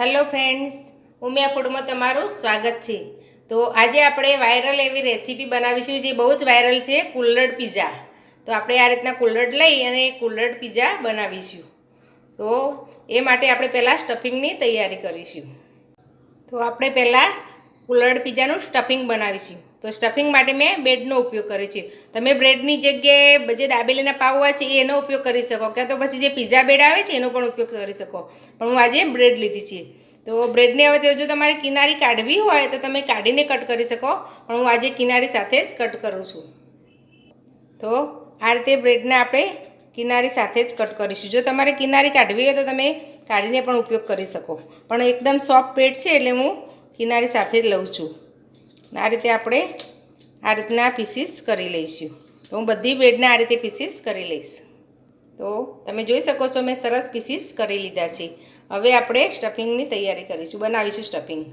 Hello friends Umiya ફૂડમાં તમારું સ્વાગત છે. તો આજે આપણે વાયરલ એવી રેસીપી બનાવીશું જે બહુ જ વાયરલ છે, કુલ્લડ પીઝા. તો આપણે આ રીતના કુલ્લડ લઈ અને કુલ્લડ પીઝા બનાવીશું. તો એ માટે આપણે પહેલાં સ્ટફિંગની તૈયારી કરીશું. તો આપણે પહેલાં કુલ્લડ પીઝાનું સ્ટફિંગ બનાવીશું. તો સ્ટફિંગ માટે મેં બ્રેડનો ઉપયોગ કર્યો છે. તમે બ્રેડની જગ્યાએ જે દાબેલીના પાવવા છે, એનો ઉપયોગ કરી શકો. કે તો પછી જે પીઝા બ્રેડ આવે છે, એનો પણ ઉપયોગ કરી શકો. પણ હું આજે બ્રેડ લીધી છે. તો બ્રેડને હવે જો તમારે કિનારી કાઢવી હોય, તો તમે કાઢીને કટ કરી શકો. પણ હું આજે કિનારી સાથે જ કટ કરું છું. તો આ રીતે બ્રેડને આપણે કિનારી સાથે જ કટ કરીશું. જો તમારે કિનારી કાઢવી હોય, તો તમે કાઢીને પણ ઉપયોગ કરી શકો. પણ એકદમ સોફ્ટ બ્રેડ છે, એટલે હું કિનારી સાથે જ લઉં છું. આ રીતે આપણે આ રીતના પીસીસ કરી લઈશું. તો હું બધી બ્રેડને આ રીતે પીસીસ કરી લઈશ. તો તમે જોઈ શકો છો મેં સરસ પીસીસ કરી લીધા છે. હવે આપણે સ્ટફિંગની તૈયારી કરીશું. બનાવીશું સ્ટફિંગ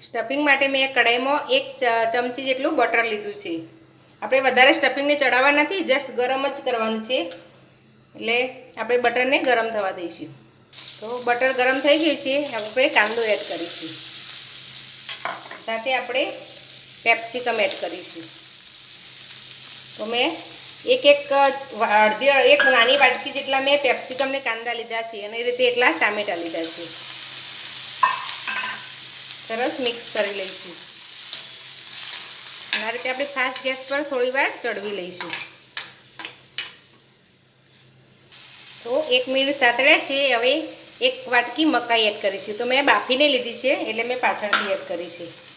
સ્ટફિંગ માટે મેં કઢાઈમાં એક ચમચી જેટલું બટર લીધું છે. આપણે વધારે સ્ટફિંગને ચડાવવા નથી જસ્ટ ગરમ જ કરવાનું છે. એટલે આપણે બટરને ગરમ થવા દઈશું. તો બટર ગરમ થઈ ગયું છે. આપણે કાંદો એડ કરીશું. સાથે આપણે પેપ્સિકમ એડ કરીશું. તો મેં એક એક, અડધી, એક નાની વાટકી જેટલા મેં પેપ્સિકમને કાંદા લીધા છે. અને એ રીતે એટલા ટામેટા લીધા છે. સરસ મિક્સ કરી લઈશું. આ રીતે આપણે ફાસ્ટ ગેસ પર થોડી વાર ચડવી લઈશું. તો એક મિનિટ સાતળ્યા છે. હવે એક વાટકી મકાઈ એડ કરીશું. તો મેં બાફીને લીધી છે, એટલે મેં પાછળથી એડ કરી છે.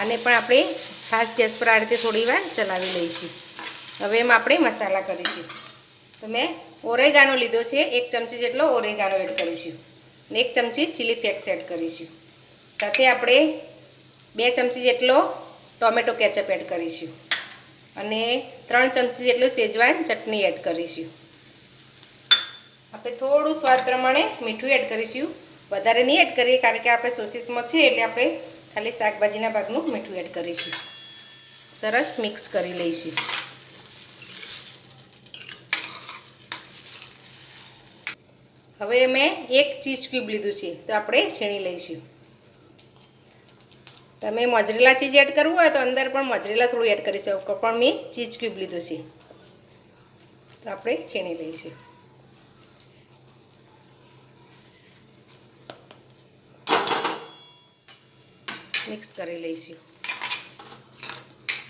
આને પણ આપણે ખાસ ગેસ પર આ રીતે થોડી ચલાવી લઈશું. હવે એમાં આપણે મસાલા કરીશું. તો મેં ઓરેગાનો લીધો છે, એક ચમચી જેટલો ઓરેગાનો એડ કરીશું. અને એક ચમચી ચીલી ફ્લેક્સ એડ કરીશું. સાથે આપણે બે ચમચી જેટલો ટોમેટો કેચઅપ એડ કરીશું. અને ત્રણ ચમચી જેટલું શેજવાન ચટણી એડ કરીશું. આપણે થોડું સ્વાદ પ્રમાણે મીઠું એડ કરીશું. વધારે નહીં એડ કરીએ, કારણ કે આપણે સોસીસમાં છે એટલે આપણે ખાલી શાકભાજીના ભાગનું મીઠું એડ કરીશું. સરસ મિક્સ કરી લઈશું. હવે મેં એક ચીઝ ક્યુબ લીધું છે, તો આપણે છીણી લઈશું. તમે મોજરેલા ચીઝ એડ કરવું હોય તો અંદર પણ મોજરેલા થોડું એડ કરી શકો, પણ મેં ચીઝ ક્યુબ લીધું છે. તો આપણે છીણી લઈશું. મિક્સ કરી લઈશું.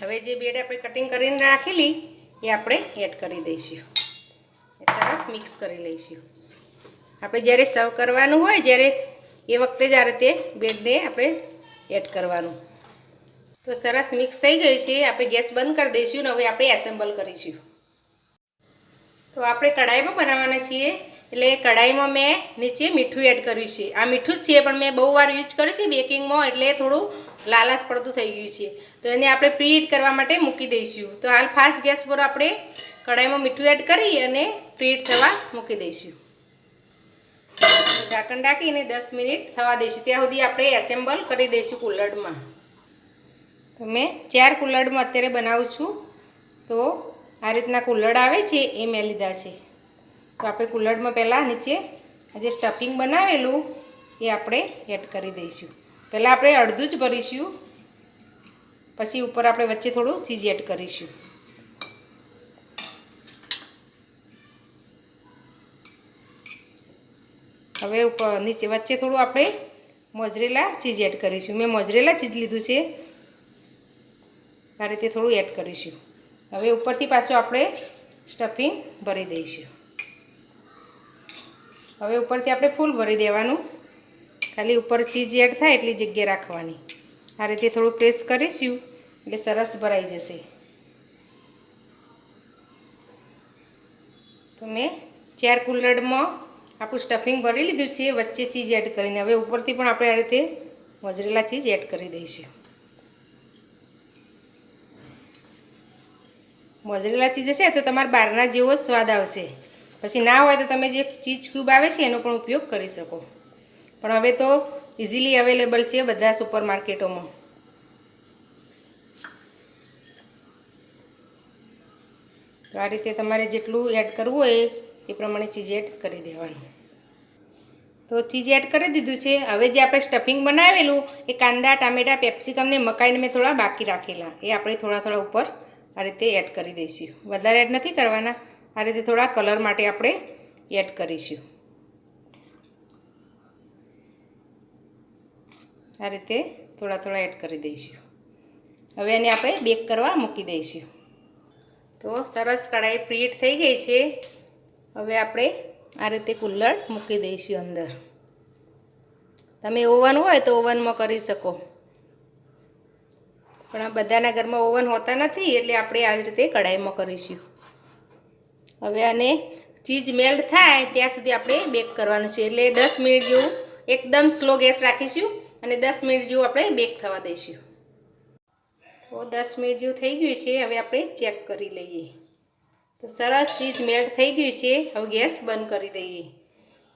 હવે જે બેડ આપણે કટિંગ કરીને રાખેલી, એ આપણે એડ કરી દઈશું. સરસ મિક્સ કરી લઈશું. આપણે જ્યારે સર્વ કરવાનું હોય, જ્યારે એ વખતે જ આ રીતે બેડને આપણે એડ કરવાનું. તો સરસ મિક્સ થઈ ગયું છે, આપણે ગેસ બંધ કરી દઈશું ને હવે આપણે એસેમ્બલ કરીશું. તો આપણે કઢાઈમાં બનાવવાના છીએ. એટલે કઢાઈમાં મેં નીચે મીઠું એડ કર્યું છે. આ મીઠું જ છે, પણ મેં બહુ વાર યુઝ કર્યું છે બેકિંગમાં એટલે થોડું લાલાશ પડતું થઈ ગયું છે. તો એને આપણે પ્રીહીટ કરવા માટે મૂકી દઈશું. તો હાલ ફાસ્ટ ગેસ પર આપણે કઢાઈમાં મીઠું એડ કરી અને પ્રીહીટ થવા મૂકી દઈશું. ઢાંકણ ઢાંકીને દસ મિનિટ થવા દઈશું. ત્યાં સુધી આપણે એસેમ્બલ કરી દઈશું કુલ્લડમાં તો મેં ચાર કુલ્લડમાં અત્યારે બનાવું છું. તો આ રીતના કુલ્લડ આવે છે, એ મેં લીધા છે. તો આપણે કુલ્હડમાં પહેલાં નીચે જે સ્ટફિંગ બનાવેલું, એ આપણે એડ કરી દઈશું. પહેલાં આપણે અડધું જ ભરીશું, પછી ઉપર આપણે વચ્ચે થોડું ચીજ એડ કરીશું. હવે ઉપર નીચે વચ્ચે થોડું આપણે મોજરેલા ચીઝ એડ કરીશું. મેં મોજરેલા ચીજ લીધું છે, આ રીતે થોડું એડ કરીશું. હવે ઉપરથી પાછું આપણે સ્ટફિંગ ભરી દઈશું. હવે ઉપરથી આપણે ફૂલ ભરી દેવાનું. ખાલી ઉપર ચીજ એડ થાય એટલી જગ્યા રાખવાની. આ રીતે થોડું પ્રેસ કરીશું, એટલે સરસ ભરાઈ જશે. તો મેં ચાર કુલ્લડમાં આપણું સ્ટફિંગ ભરી લીધું છે, વચ્ચે ચીજ એડ કરીને. હવે ઉપરથી પણ આપણે આ રીતે મોજરેલા ચીજ એડ કરી દઈશું. મોજરેલા ચીઝ હશે તો તમારા બહારના જેવો જ સ્વાદ આવશે. પછી ના હોય તો તમે જે ચીજ ક્યુબ આવે છે એનો પણ ઉપયોગ કરી શકો. પણ હવે તો ઇઝીલી અવેલેબલ છે બધા સુપર માર્કેટોમાં તો આ રીતે તમારે જેટલું એડ કરવું હોય એ પ્રમાણે ચીજ એડ કરી દેવાનું. તો ચીઝ એડ કરી દીધું છે. હવે જે આપણે સ્ટફિંગ બનાવેલું, એ કાંદા, ટામેટા પેપ્સિકમને મકાઈને મેં થોડા બાકી રાખેલા. એ આપણે થોડા થોડા ઉપર આ રીતે એડ કરી દઈશું. વધારે એડ નથી કરવાના. આ રીતે થોડા કલર માટે આપણે એડ કરીશું. આ રીતે થોડા થોડા એડ કરી દઈશું. હવે એને આપણે બેક કરવા મૂકી દઈશું. તો સરસ કઢાઈ પ્રીટ થઈ ગઈ છે. હવે આપણે આ રીતે કુલ્લર મૂકી દઈશું અંદર. તમે ઓવન હોય તો ઓવનમાં કરી શકો. પણ બધાના ઘરમાં ઓવન હોતા નથી, એટલે આપણે આ રીતે કઢાઈમાં કરીશું. હવે આને ચીજ મેલ્ટ થાય ત્યાં સુધી આપણે બેક કરવાનું છે. એટલે દસ મિનિટ જેવું એકદમ સ્લો ગેસ રાખીશું અને દસ મિનિટ જેવું આપણે બેક થવા દઈશું. તો દસ મિનિટ જેવું થઈ ગયું છે. હવે આપણે ચેક કરી લઈએ. તો સરસ ચીજ મેલ્ટ થઈ ગયું છે. હવે ગેસ બંધ કરી દઈએ.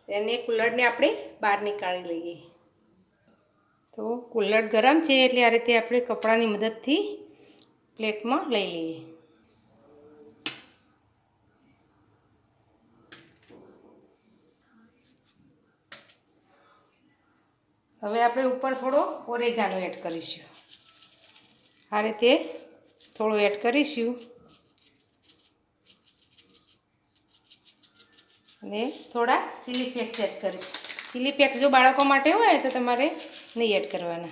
એને કુલરને આપણે બહાર નીકાળી લઈએ. તો કુલર ગરમ છે એટલે આ રીતે આપણે કપડાની મદદથી પ્લેટમાં લઈ લઈએ. હવે આપણે ઉપર થોડો ઓરેગાનો એડ કરીશું. આ રીતે થોડું એડ કરીશું. અને થોડા ચીલી ફ્લેક્સ એડ કરીશું. ચીલી ફ્લેક્સ જો બાળકો માટે હોય તો તમારે નહીં એડ કરવાના.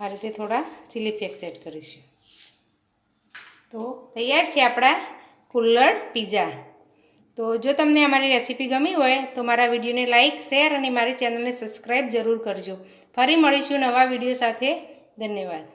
આ રીતે થોડા ચીલી ફ્લેક્સ એડ કરીશું. તો તૈયાર છે આપણા કુલ્લડ પીઝા તો જો તમને અમારી રેસીપી ગમી હોય તો મારા વિડીયોને લાઇક શેર અને મારી ચેનલને સબસ્ક્રાઈબ જરૂર કરજો. ફરી મળીશું નવા વીડિયો સાથે. ધન્યવાદ.